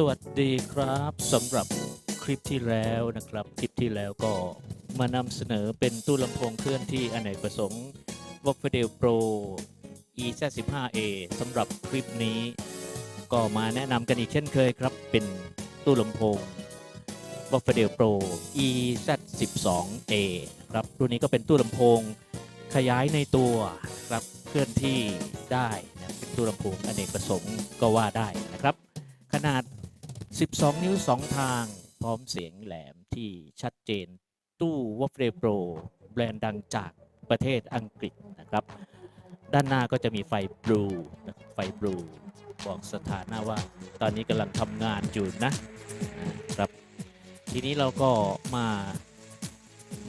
สวัสดีครับสำหรับคลิปที่แล้วนะครับ คลิปที่แล้วก็มานำเสนอเป็นตู้ลำโพงเคลื่อนที่อเนกประสงค์ w o f d e l Pro EZ15A สำหรับคลิปนี้ ก็มาแนะนำกันอีกเช่นเคยครับ เป็นตู้ลำโพง w o f d e l Pro e 1 2 a ครับรุ่นนี้ก็เป็นตู้ลำโพงขยายในตัวครับเคลื่อนที่ได้นะเป็นตู้ลำโพงอเนกประสงค์ก็ว่าได้นะครับขนาด 12 นิ้ว 2 ทางพร้อมเสียงแหลมที่ชัดเจนตู้ w o f d e Pro แบรนด์ดังจากประเทศอังกฤษนะครับ ด้านหน้าก็จะมีไฟบลูไฟบลูบอกสถานะว่าตอนนี้กำลังทำงานอยู่นะครับ ทีนี้เราก็มา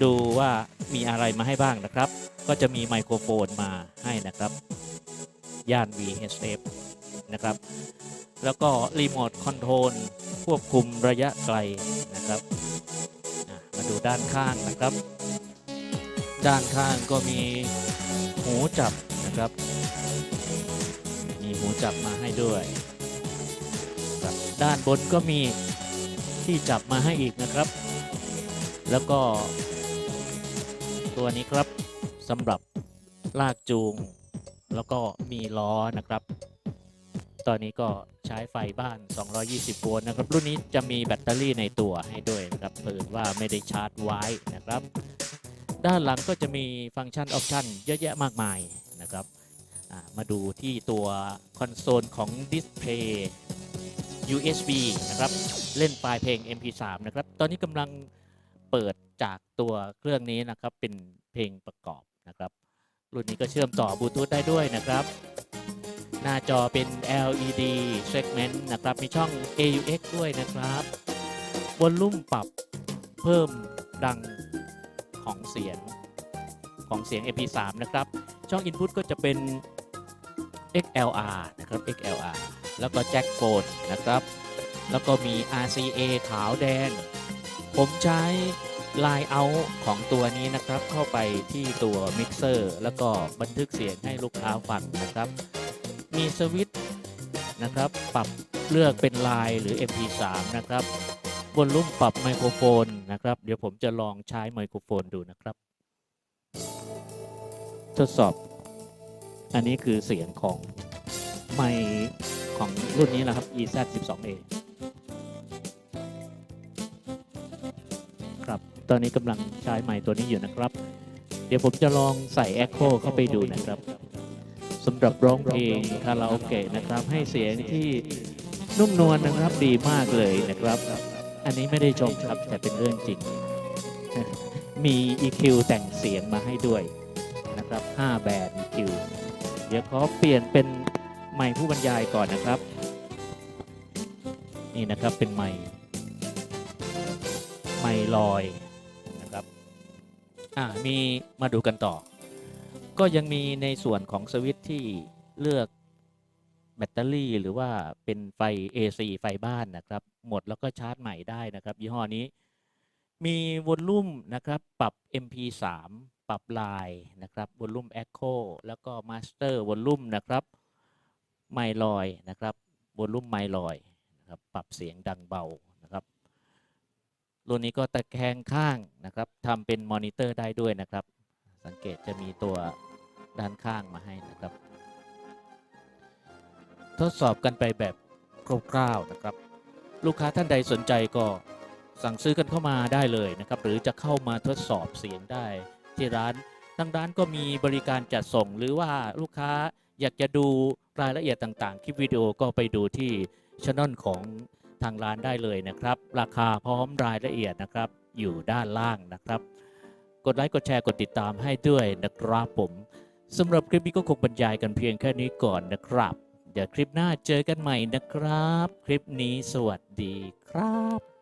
ดูว่ามีอะไรมาให้บ้างนะครับ ก็จะมีไมโครโฟนมาให้นะครับ ย่าน VHF นะครับ แล้วก็รีโมทคอนโทรลควบคุมระยะไกลนะครับมาดูด้านข้างนะครับ ด้านข้างก็มีหูจับนะครับ มีหูจับมาให้ด้วยครับด้านบนก็มีที่จับมาให้อีกนะครับ แล้วก็ ตัวนี้ครับสำหรับลากจูง แล้วก็มีล้อนะครับ ตอนนี้ก็ ใช้ไฟบ้าน 220 โวลต์นะครับ รุ่นนี้จะมีแบตเตอรี่ในตัวให้ด้วยนะครับเผื่อว่าไม่ได้ชาร์จไว้นะครับ ด้านหลังก็จะมีฟังก์ชันออปชันเยอะแยะมากมายนะครับมาดูที่ตัวคอนโซลของดิสเพย์ USB นะครับ เล่นไฟล์เพลง MP3 นะครับ ตอนนี้กำลังเปิดจากตัวเครื่องนี้นะครับ เป็นเพลงประกอบนะครับ รุ่นนี้ก็เชื่อมต่อบลูทูธได้ด้วยนะครับ หน้าจอเป็น LED segment นะครับ มีช่อง AUX ด้วยนะครับวอลลุ่มปรับเพิ่มดังของเสียงของเสียง MP3 นะครับ ช่อง Input ก็จะเป็น XLR นะครับ XLR แล้วก็แจ็คโฟนนะครับ แล้วก็มี RCA ขาวแดง ผมใช้ Line Out ของตัวนี้นะครับ เข้าไปที่ตัวมิกเซอร์แล้วก็บันทึกเสียงให้ลูกค้าฟังนะครับ มีสวิตช์นะครับ ปรับเลือกเป็นไลายหรือ MP3 นะครับบนลุ่มปรับไมโครโฟนนะครับ เดี๋ยวผมจะลองใช้ไมโครโฟนดูนะครับ ทดสอบ อันนี้คือเสียงของไมของรุ่นนี้นะครับ EZ12A ครับ ตอนนี้กำลังใช้ไมตัวนี้อยู่นะครับ เดี๋ยวผมจะลองใส่ Echo เข้าไปดูนะครับ สำหรับร้องเพลงคาราโอเกะนะครับ ให้เสียงที่นุ่มนวลนะครับดีมากเลยนะครับ อันนี้ไม่ได้ชมครับแต่เป็นเรื่องจริง มี EQ แต่งเสียงมาให้ด้วยนะครับ 5 แบรน EQ เดี๋ยวขอเปลี่ยนเป็นไมค์ผู้บรรยายก่อนนะครับ นี่นะครับเป็นไมค์ไมค์ลอยนะครับอ่ามีมาดูกันต่อ ก็ยังมีในส่วนของสวิตที่เลือกแบตเตอรี่ หรือว่าเป็นไฟ AC ไฟบ้านนะครับ หมดแล้วก็ชาร์จใหม่ได้นะครับ ยี่ห้อนี้ มีวอลลุ่มนะครับ ปรับ MP3 ปรับลายนะครับวอลลุ่ม Echo แล้วก็ Master วอลลุ่มนะครับไมลอยนะครับวอลลุ่มไมลอยนะครับปรับเสียงดังเบานะครับรุ่นนี้ก็ตะแคงข้างนะครับทำเป็นมอนิเตอร์ได้ด้วยนะครับ สังเกตจะมีตัว ด้านข้างมาให้นะครับ ทดสอบกันไปแบบคร่าวๆนะครับ ลูกค้าท่านใดสนใจก็สั่งซื้อกันเข้ามาได้เลยนะครับ หรือจะเข้ามาทดสอบเสียงได้ที่ร้านทางร้านก็มีบริการจัดส่ง หรือว่าลูกค้าอยากจะดูรายละเอียดต่างๆ คลิปวิดีโอก็ไปดูที่ช่องของทางร้านได้เลยนะครับ ราคาพร้อมรายละเอียดนะครับ อยู่ด้านล่างนะครับ กดไลค์กดแชร์กดติดตามให้ด้วยนะครับผม สำหรับคลิปนี้ก็คงบรรยายกันเพียงแค่นี้ก่อนนะครับ เดี๋ยวคลิปหน้าเจอกันใหม่นะครับ คลิปนี้สวัสดีครับ